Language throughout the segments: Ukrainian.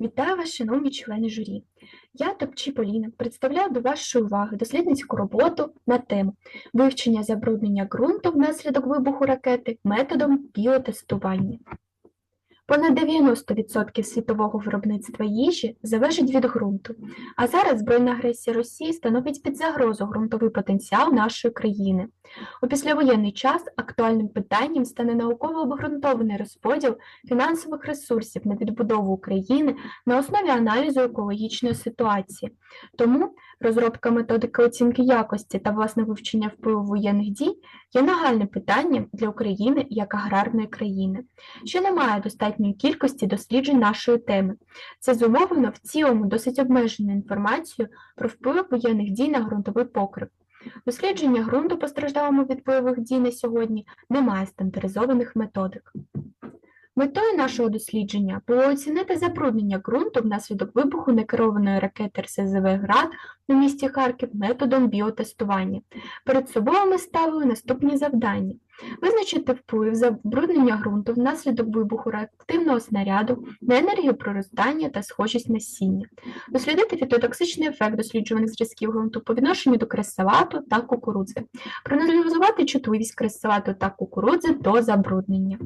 Вітаю вас, шановні члени журі. Я Топчі Поліна представляю до вашої уваги дослідницьку роботу на тему вивчення забруднення ґрунту внаслідок вибуху ракети методом біотестування. Понад 90% світового виробництва їжі залежить від ґрунту, а зараз збройна агресія Росії становить під загрозу ґрунтовий потенціал нашої країни. У післявоєнний час актуальним питанням стане науково обґрунтований розподіл фінансових ресурсів на відбудову України на основі аналізу екологічної ситуації. Тому розробка методики оцінки якості та власне вивчення впливу воєнних дій є нагальним питанням для України як аграрної країни, що не має достатньої кількості досліджень нашої теми. Це зумовлено в цілому досить обмеженою інформацією про вплив воєнних дій на ґрунтовий покрив. Дослідження ґрунту постраждалому від бойових дій на сьогодні немає стандартизованих методик. Метою нашого дослідження було оцінити забруднення ґрунту внаслідок вибуху некерованої ракети РСЗВ «Град» у місті Харків методом біотестування. Перед собою ми ставили наступні завдання: визначити вплив забруднення ґрунту внаслідок вибуху реактивного снаряду на енергію проростання та схожість насіння, дослідити фітотоксичний ефект досліджуваних зразків ґрунту по відношенню до кресалату та кукурудзи, проаналізувати чутливість кресалату та кукурудзи до забруднення.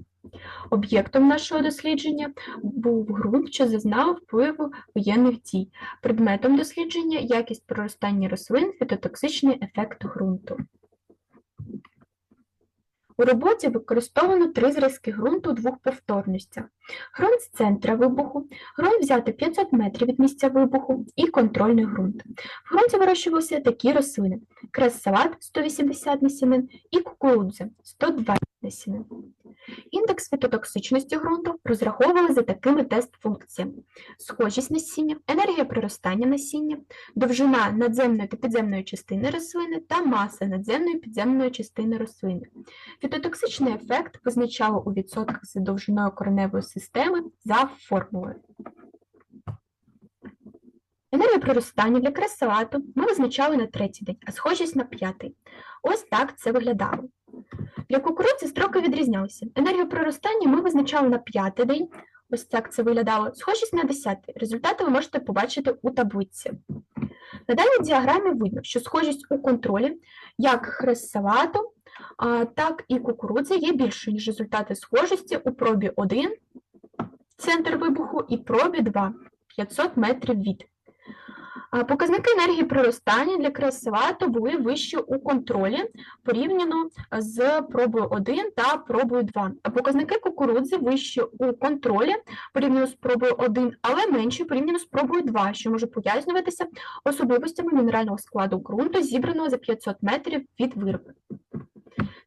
Об'єктом нашого дослідження був ґрунт, що зазнав впливу воєнних дій. Предметом дослідження якість проростання рослин, фітотоксичний ефект ґрунту. У роботі використовано три зразки ґрунту у двох повторностях. Ґрунт з центра вибуху, ґрунт взяти 500 метрів від місця вибуху і контрольний ґрунт. В ґрунті вирощувалися такі рослини: крес-салат 180 насінин і кукурудза 120 насінин. Індекс фітотоксичності ґрунту розраховували за такими тест-функціями: схожість насіння, енергія приростання насіння, довжина надземної та підземної частини рослини та маса надземної підземної частини рослини. Фітотоксичний ефект визначало у відсотках за довжиною кореневої системи за формулою. Енергію приростання для крес-салату ми визначали на третій день, а схожість на п'ятий. Ось так це виглядало. Для кукурудзи строки відрізнялися. Енергію проростання ми визначали на п'ятий день, ось так це виглядало, схожість на десятий. Результати ви можете побачити у таблиці. На даній діаграмі видно, що схожість у контролі як хрест так і кукурудзи є більшою, ніж результати схожості у пробі 1, центр вибуху, і пробі 2, 500 метрів від. Показники енергії приростання для кресалату були вищі у контролі порівняно з пробою 1 та пробою 2. А показники кукурудзи вищі у контролі порівняно з пробою 1, але менші порівняно з пробою 2, що може пояснюватися особливостями мінерального складу ґрунту, зібраного за 500 метрів від вирви.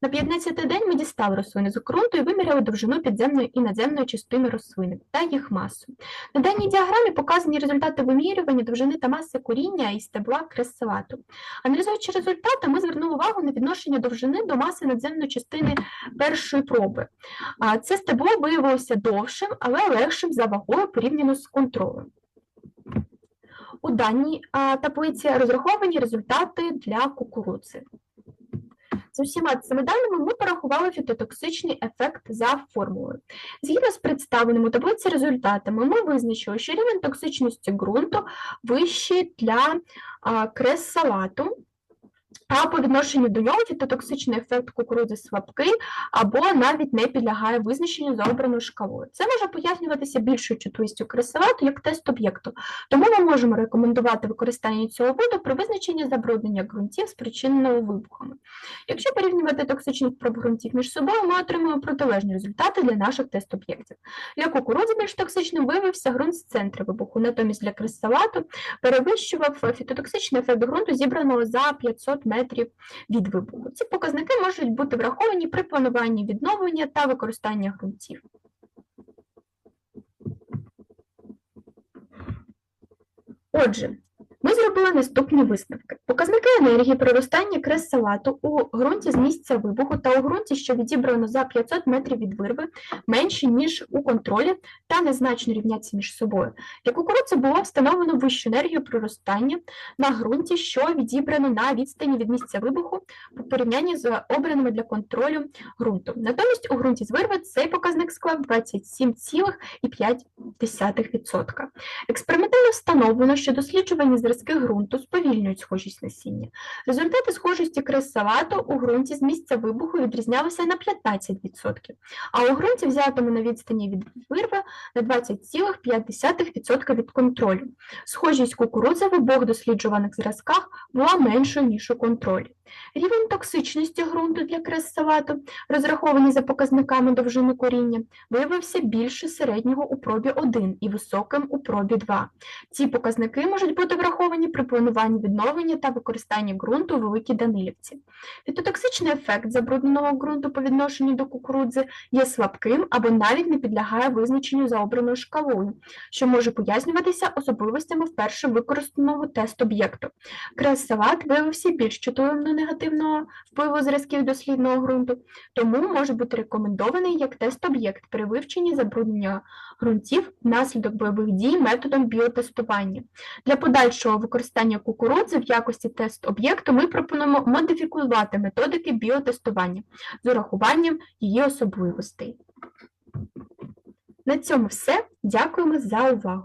На 15-й день ми дістали рослини з ґрунту і виміряли довжину підземної і надземної частини рослини та їх масу. На даній діаграмі показані результати вимірювання довжини та маси коріння і стебла кресалату. Аналізуючи результати, ми звернули увагу на відношення довжини до маси надземної частини першої проби. Це стебло виявилося довшим, але легшим за вагою порівняно з контролем. У даній таблиці розраховані результати для кукурудзи. З усіма цими даними ми порахували фітотоксичний ефект за формулою. Згідно з представленими таблиці результатами, ми визначили, що рівень токсичності ґрунту вищий для крес-салату, а по відношенню до нього фітотоксичний ефект кукурудзи слабкий або навіть не підлягає визначенню за обраною шкалою. Це може пояснюватися більшою чутливістю кресалату як тест об'єкту, тому ми можемо рекомендувати використання цього виду при визначенні забруднення ґрунтів, спричиненого вибухами. Якщо порівнювати токсичність проб ґрунтів між собою, ми отримуємо протилежні результати для наших тест-об'єктів. Для кукурудзи більш токсичним виявився ґрунт з центру вибуху, натомість для кресалату перевищував фітотоксичний ефект ґрунту, зібраного за 500 метрів метрів від вибуху. Ці показники можуть бути враховані при плануванні відновлення та використання ґрунтів. Отже, ми зробили наступні висновки. Показники енергії проростання крес салату у ґрунті з місця вибуху та у ґрунті, що відібрано за 500 метрів від вирви, менші, ніж у контролі та незначно рівняться між собою. Для кукурудзи було встановлено вищу енергію проростання на ґрунті, що відібрано на відстані від місця вибуху у порівнянні з обраними для контролю ґрунту. Натомість у ґрунті з вирви цей показник склав 27,5%. Експериментально встановлено, що досліджувані зразки ґрунту сповільнюють схожість насіння. Результати схожості крис салату у ґрунті з місця вибуху відрізнялися на 15%, а у ґрунті, взятому на відстані від вирви, на 20,5% від контролю. Схожість кукурудзи в обох досліджуваних зразках була меншою, ніж у контролі. Рівень токсичності ґрунту для крес салату, розрахований за показниками довжини коріння, виявився більше середнього у пробі 1 і високим у пробі 2. Ці показники можуть бути враховані при плануванні відновлення та використанні ґрунту у Великій Данилівці. Фітотоксичний ефект забрудненого ґрунту по відношенню до кукурудзи є слабким або навіть не підлягає визначенню за обраною шкалою, що може пояснюватися особливостями вперше використаного тест-об'єкту. Крес-салат виявився більш чутливим до негативного впливу зразків дослідного ґрунту, тому може бути рекомендований як тест-об'єкт при вивченні забруднення ґрунтів внаслідок бойових дій методом біотестування. Для подальшого використання кукурудзи в якості тест-об'єкту ми пропонуємо модифікувати методики біотестування з урахуванням її особливостей. На цьому все. Дякуємо за увагу!